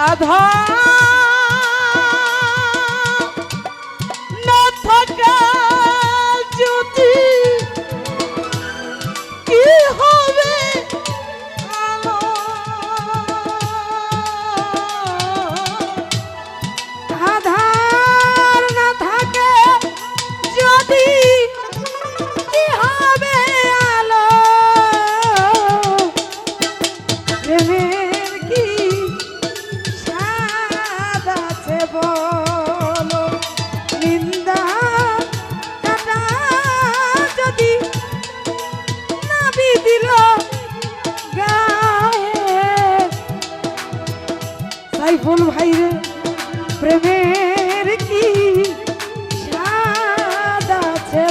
আধা সাইফুল ভাইরে প্রেমের কি স্বাদ আছে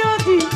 যদি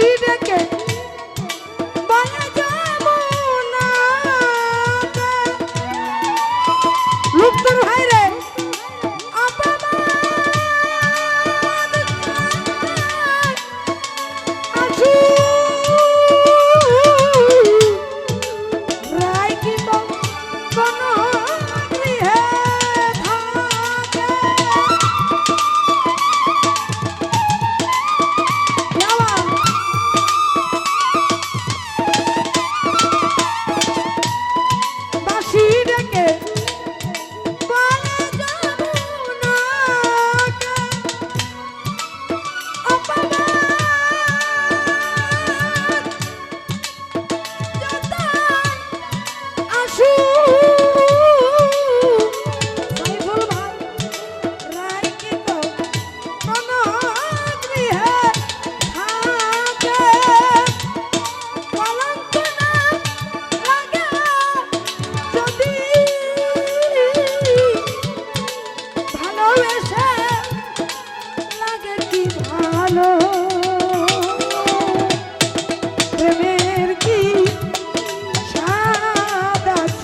করি